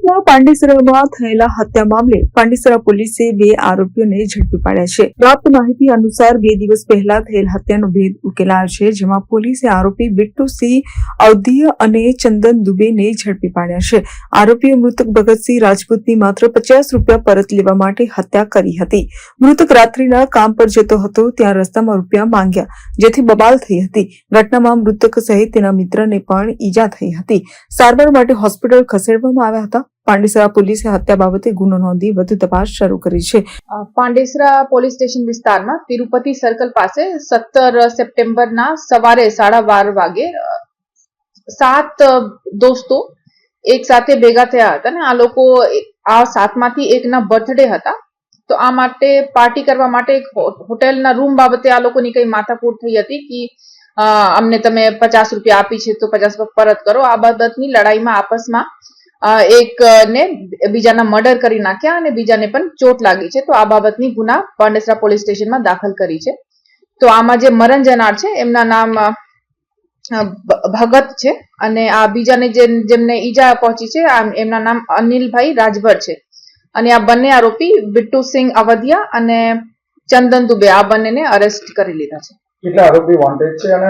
સુરતના પાંડેસરામાં થયેલા હત્યા મામલે પાંડેસરા પોલીસે બે આરોપીઓને ઝડપી પાડ્યા છે. પ્રાપ્ત માહિતી અનુસાર બે દિવસ પહેલા થયેલ હત્યાનો ભેદ ઉકેલાયો છે, જેમાં પોલીસે આરોપી બિટ્ટુસિંહ અવધીય અને ચંદન દુબેને ઝડપી પાડ્યા છે. આરોપીઓ મૃતક ભગતસિંહ રાજપૂતની માત્ર પચાસ રૂપિયા પરત લેવા માટે હત્યા કરી હતી. મૃતક રાત્રિના કામ પર જતો હતો, ત્યાં રસ્તામાં રૂપિયા માંગ્યા, જેથી બબાલ થઈ હતી. ઘટનામાં મૃતક સહિત તેના મિત્રને પણ ઈજા થઈ હતી. સારવાર માટે હોસ્પિટલ ખસેડવામાં આવ્યા હતા. પાંડેસરા પોલીસે હત્યા બાબતે ગુનો નોંધી વધુ તપાસ શરૂ કરી છે. પાંડેસરા પોલીસ સ્ટેશન વિસ્તારમાં તિરુપતિ સર્કલ પાસે સત્તર સપ્ટેમ્બરના સવારે સાડા બાર વાગે સાત દોસ્તો એક સાથે ભેગા થયા હતા ને આ લોકો આ સાતમાંથી એકના બર્થડે હતા. તો આ માટે પાર્ટી કરવા માટે એક હોટેલના રૂમ બાબતે આ લોકોની કઈ માથાકૂટ થઈ હતી કે અમને તમે પચાસ રૂપિયા આપી છે તો પચાસ પરત કરો. આ બાબતની લડાઈમાં આપસમાં એક ને બીજાના મર્ડર કરી નાખ્યા અને બીજાને પણ ચોટ લાગી છે. તો આ બાબતની ગુના પાંડેસરા પોલીસ સ્ટેશનમાં દાખલ કરી છે. તો આમાં જે મરણ જનાર છે, એમના નામ ભગત છે અને આ બીજાને જેમને ઈજા પહોંચી છે એમના નામ અનિલભાઈ રાજભર છે. અને આ બંને આરોપી બિટ્ટુસિંહ અવધિયા અને ચંદન દુબે, આ બંનેને અરેસ્ટ કરી લીધા છે. કેટલા આરોપી વોન્ટેડ છે અને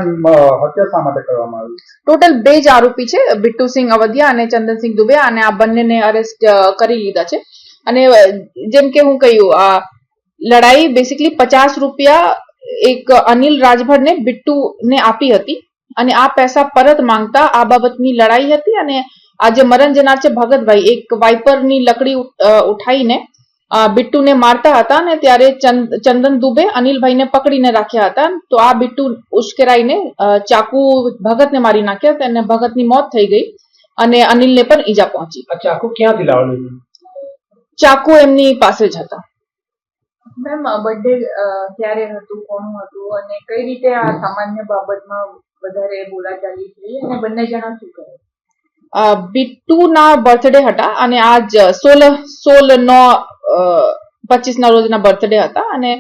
હત્યા શા માટે કરવામાં આવી ટોટલ બે જ આરોપી છે બિટ્ટુસિંહ અવધિયા અને ચંદનસિંહ દુબે અને આ બંનેને અરેસ્ટ કરી લીધા છે. અને જેમ કે હું કહ્યું, આ લડાઈ બેસિકલી પચાસ રૂપિયા એક અનિલ રાજભરને બિટ્ટુને આપી હતી. અને આ પૈસા પરત માંગતા આ બાબતની લડાઈ હતી અને આ જે મરણ જનાર છે ભગતભાઈ. એક વાઇપરની લકડી ઉઠાઈને બિટ્ટુને મારતા હતા ને ત્યારે ચંદ- ચંદન દુબે અનિલભાઈને પકડીને રાખ્યા હતા. તો આ બિટ્ટુ ઉશ્કેરાઈને ચાકુ ભગતને મારી નાખ્યા તેને ભગતની મોત થઈ ગઈ અને અનિલને પણ ઈજા પહોંચી. ચાકુ ક્યાંથી લાવેલું ચાકુ એમની પાસે જ હતા. મેમ બર્થડે ક્યારે હતું કોણ હતું અને કઈ રીતે આ સામાન્ય બાબતમાં વધારે બોલાચાલી થઈ અને બંને જણા શું કરે? બિટ્ટુના બર્થડે હતા અને આજ સોળ સોળ નો પચીસ ના રોજના બર્થડે હતા અને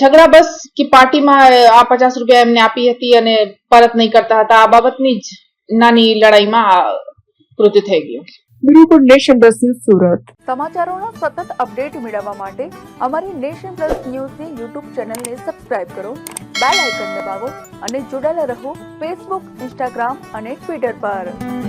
ઝઘડા બસ કે પાર્ટીમાં આ પચાસ રૂપિયા એમને આપી હતી અને પરત નહીં કરતા હતા. આ બાબતની જ નાની લડાઈમાં આ કૃત્ય થઈ ગયું. બિલકુલ નેશન પ્લસ ન્યૂઝ સુરત. સમાચારોનો સતત અપડેટ મેળવવા માટે અમારી નેશન પ્લસ ન્યૂઝની યુટ્યુબ ચેનલને સબસ્ક્રાઇબ કરો બેલ આઇકન દબાવો અને જોડાયેલા રહો ફેસબુક ઇન્સ્ટાગ્રામ અને ટ્વિટર પર.